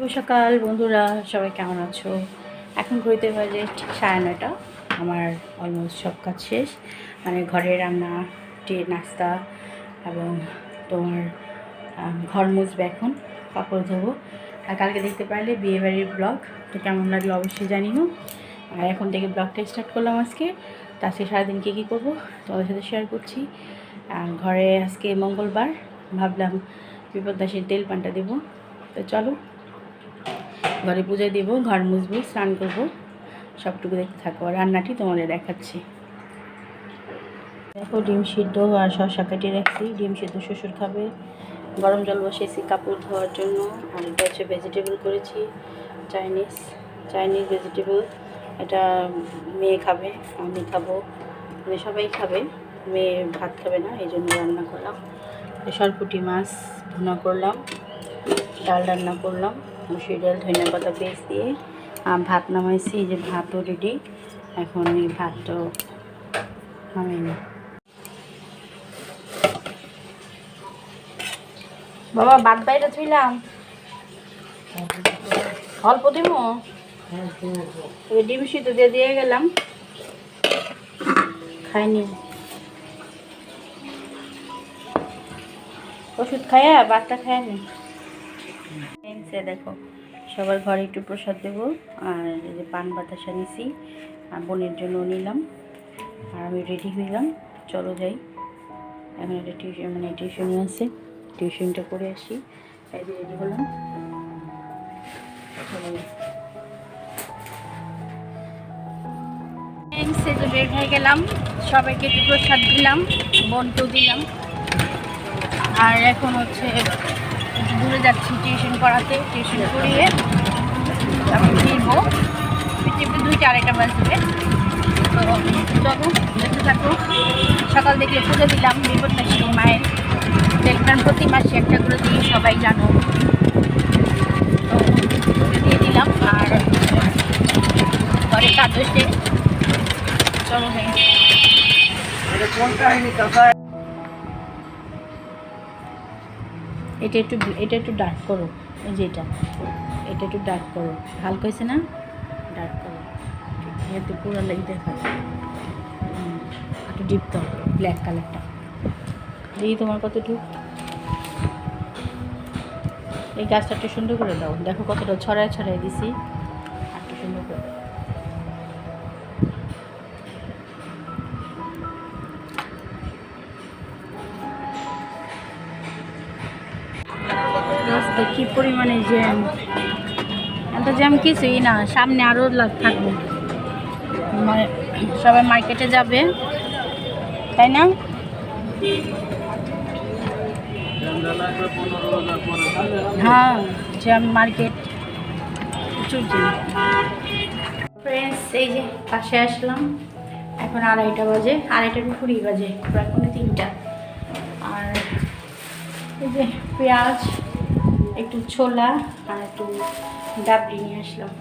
শুভ সকাল বন্ধুরা, সবাই কেমন আছো? এখন ঘুরতে বাজে ঠিক সাড়ে নয়টা। আমার অলমোস্ট সব কাজ শেষ। মানে ঘরে রান্না, টে, নাস্তা এবং তোমার ঘর মুছবে এখন, কাপড় ধোবো। আর কালকে দেখতে পারলে বিয়েবাড়ির ব্লগ তো কেমন লাগল অবশ্যই জানিও। আর এখন থেকে ব্লগটা স্টার্ট করলাম আজকে। তো আজকে সারাদিন কী কী করব তোমাদের সাথে শেয়ার করছি। ঘরে আজকে মঙ্গলবার, ভাবলাম বিপদাসীর তেল পানটা দেবো। তো চলো ঘরে পুজো দিব, ঘর মুছবো, স্নান করব, সবটুকু দেখতে আর রান্নাটি তোমাদের দেখাচ্ছি। দেখো, ডিম সিদ্ধ আর শসা কেটে রাখছি। ডিম সিদ্ধ শ্বশুর খাবে। গরম জল বসিয়েছি কাপড় ধোয়ার জন্য। আর এটা হচ্ছে ভেজিটেবল করেছি চাইনিজ চাইনিজ ভেজিটেবল এটা মেয়ে খাবে, আমি খাব। মানে সবাই খাবে, মেয়ে ভাত খাবে না, এই জন্য রান্না করলাম। সরপুটি মাছ ভুনা করলাম, ডাল রান্না করলাম। মুসুরি ডাল পাতা পেস্ট দিয়ে ভাত নামাইছি যে ভাতও রেডি এখন এই ভাতটাও নামাইনি বাবা ভাত বাইরে থইলাম। অল্প দিব ডিম সিদ্ধ দিয়ে দিয়ে গেলাম। খাইনি। ওষুধ খায়া ভাতটা খায় সে দেখো। সবার ঘরে একটু প্রসাদ দেবো। আর যে পান বাতাসা নিছি আর বোনের জন্য নিলাম। আর আমি রেডি হইলাম। চলো যাই। এখন একটা টিউশন মানে টিউশনি আছে। টিউশনটা করে আসি। যে রেডি হলাম। যাই। Friends, বের হয়ে গেলাম। সবাইকে একটু প্রসাদ দিলাম বোনকেও দিলাম। আর এখন হচ্ছে দূরে যাচ্ছি টিউশন করাতে টিউশন করিয়ে তারপর ফিরবো। ফিরতে দুইটা আড়াইটা বাজবে। তো চলো, দেখতে থাকো। সকাল থেকে পুজো দিলাম বিপদনাশী মায়ের। তেলপ্রাণ প্রতি মাসে একটা করে দিয়ে সবাই জানো। তো দিয়ে দিলাম, আর ঘরে কাজ হচ্ছে। চলো ভাই এটা একটু এটা একটু ডার্ক করো, এই যে এটা। এটা একটু ডার্ক করো। হালকা হয়েছে না? ডার্ক করো। একটু পুরো লেগে দেখা একটু ডিপ দাও ব্ল্যাক কালারটা দেখি তোমার কতটুকু। এই গাছটা একটু সুন্দর করে দাও। দেখো কতটা ছড়ায় ছড়ায় দিছি। একটু সুন্দর করে দাও। রাস্তায় কি পরিমাণে জ্যাম এত জ্যাম কিছুই না, সামনে আরও থাকবে। মানে সবাই মার্কেটে যাবে, তাই না? হ্যাঁ জ্যাম মার্কেট প্রচুর ফ্রেন্ডস এই যে পাশে আসলাম। এখন আড়াইটা বাজে, আড়াইটার কুড়ি বাজে কোনো তিনটা। আর এই যে পেঁয়াজ একটু ছোলা আর একটু ডাবলি নিয়ে আসলাম।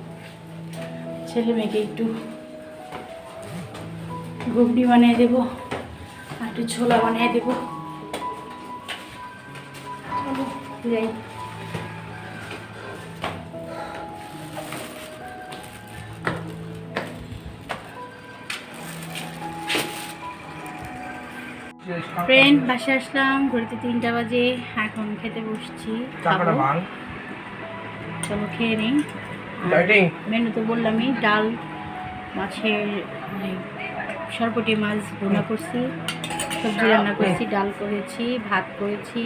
ছেলে মেয়েকে একটু ঘুগনি বানিয়ে দেব আর একটু ছোলা বানিয়ে দেবো। চলো, যাই। ফ্রেন্ড বাসে আসলাম ঘুরতে তিনটা বাজে এখন খেতে বসছি চলো খেয়ে নিই। মেনু তো বললামই ডাল মাছের মানে সরপটি মাছ ভুনা করছি। সবজি রান্না করেছি ডাল করেছি ভাত করেছি।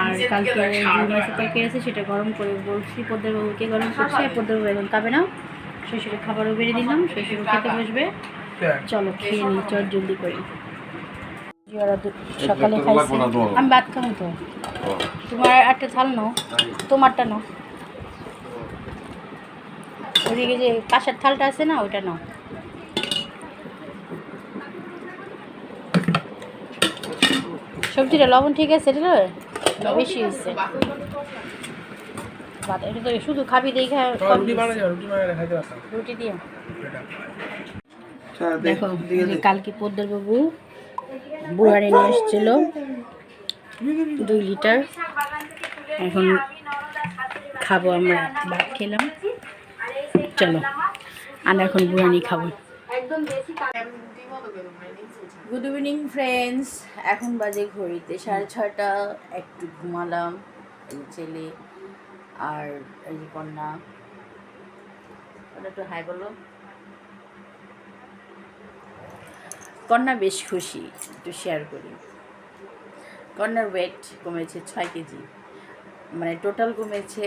আর কালকে রুই মাছের তরকারি আছে সেটা গরম করে বলছি পদ্মের বাবুকে গরম করছি আর পদ্মের বাবু এখন খাবে না। শ্বশুরের খাবারও বেড়ে দিলাম শ্বশুরও খেতে বসবে। চলো খেয়ে নিই চট জলদি করি। সকালে খাইছে। আমি ভাত খাব তো। তোমার একটা থাল নাও তোমারটা নাও। ওদিকে যে কাঁসার থালটা আছে না ওইটা নাও। সবজিটা লবণ ঠিক আছে এটা বেশি হয়েছে। ভাত এটা তো শুধু খাবি দেখে রুটি দিয়ে। দেখো কালকে পোদ্দার বাবু বুড়ানি নিয়ে এসেছিল দুই লিটার। এখন খাব আমরা, ভাত খেলাম। চলো, আমরা এখন বিরিয়ানি খাব। গুড ইভিনিং ফ্রেন্ডস এখন বাজে ঘড়িতে সাড়ে ছটা একটু ঘুমালাম, এই ছেলে আর এই কন্যা। ওটা একটু হাই বলো। কন্যা বেশ খুশি, একটু শেয়ার করি। কন্যার ওয়েট কমেছে ছয় কেজি মানে টোটাল কমেছে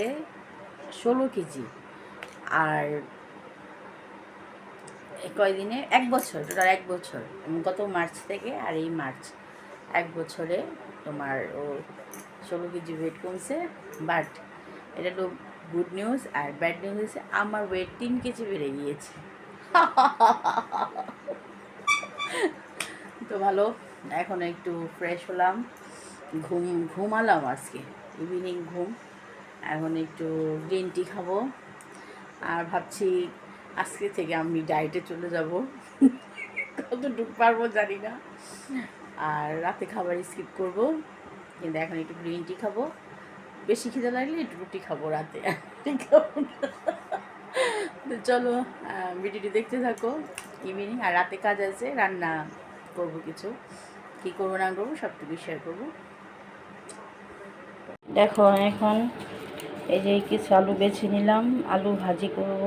ষোলো কেজি। আর কয়দিনে এক বছর টোটাল এক বছর গত মার্চ থেকে আর এই মার্চ এক বছরে তোমার ও ষোলো কেজি ওয়েট কমছে বাট এটা তো গুড নিউজ আর ব্যাড নিউজ হয়েছে, আমার ওয়েট তিন কেজি বেড়ে গিয়েছে। তো ভালো, এখন একটু ফ্রেশ হলাম। ঘুম, ঘুমালাম আজকে। ইভিনিং ঘুম। এখন একটু গ্রিন টি খাব। আর ভাবছি আজকে থেকে আমি ডায়েটে চলে যাব। কতটুকু পারব জানি না। আর রাতে খাবার স্কিপ করব। কিন্তু এখন একটু গ্রিন টি খাব। বেশি খিদে লাগলে একটু রুটি খাব রাতে। খাব। চলো ভিডিওটি দেখতে থাকো। ইভিনিং আর রাতে কাজ আছে, রান্না করব কিছু। কী করব, না করব সবটুকু শেয়ার করব। দেখো, এখন এই যে কিছু আলু বেছে নিলাম, আলু ভাজি করব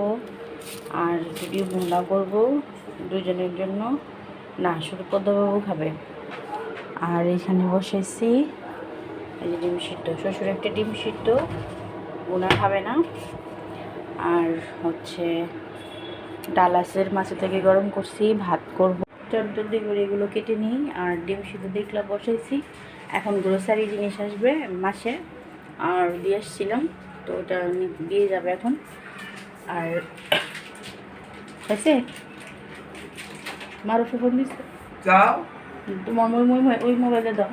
আর যদি ভুনা করব দুজনের জন্য, না, শুধু পদ্মবাবু খাবে। আর এখানে বসেছি, এই যে ডিম সিদ্ধ, শ্বশুর একটা ডিম সিদ্ধ ওনা খাবে না। আর হচ্ছে ডাল আছের মাছে থেকে গরম করছি ভাত করব। চট জলদি করে এগুলো কেটে নিই আর ডিম সিদ্ধ দেখলাম বসাইছি। এখন গ্রোসারি জিনিস আসবে মাসে আর দিয়ে এসছিলাম তো ওটা দিয়ে যাবে এখন। আর হয়েছে? মারো ফোন দিচ্ছে যাও। তোমার ওই মোবাইলে দাও।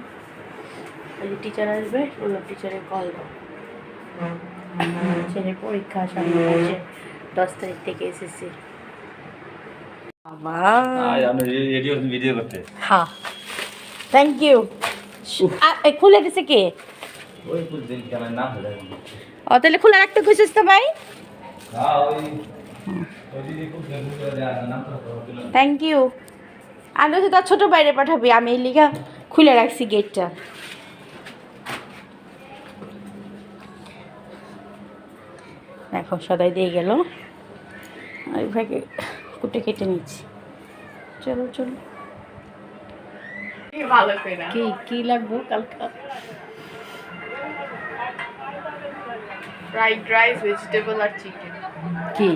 ওই যে টিচার আসবে ওগুলো টিচারের কল দাও। ছেলের পরীক্ষা সামনে আছে দশ তারিখ থেকে এসেছি বাবা আজ আমরা রেডিও ভিডিও করতে। হ্যাঁ থ্যাংক ইউ খুলে দিছে কে? ও তাহলে খোলা রাখতে খুঁজিস তো ভাই? থ্যাংক ইউ আমি তো তার ছোটো বাইরে পাঠাবি আমি লিগা খুলে রাখছি গেটটা দেখো সদাই দিয়ে গেল। আর ভাইকে কুটে কেটে নিচ্ছি। চলো চলো। কি কি লাগবো কালকা? ফ্রাইড রাইস ভেজিটেবল আর চিকেন কি?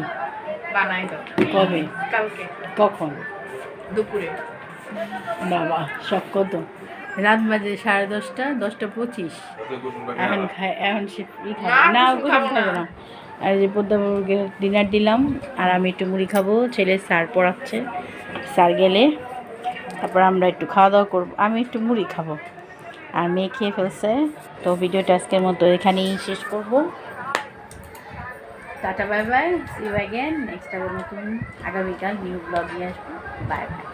বানাই দাও। কবে? কালকে। কখন? দুপুরে। বাবা শখ কত? রাত বাজে সাড়ে দশটা দশটা পঁচিশ। এখন খায় এখন সে না, খাবে না। আর যে পদ্মাবাবুকে ডিনার দিলাম, আর আমি একটু মুড়ি খাব, ছেলে স্যার পড়াচ্ছে, স্যার গেলে। তারপর আমরা একটু খাওয়া দাওয়া করব, আমি একটু মুড়ি খাব। আর মেয়ে খেয়ে ফেলছে, তো ভিডিওটা আজকের মতো এখানেই শেষ করব। Tata bye bye see you again next আবার নতুন, আগামীকাল নিউ ব্লগ নিয়ে আসব বাই বাই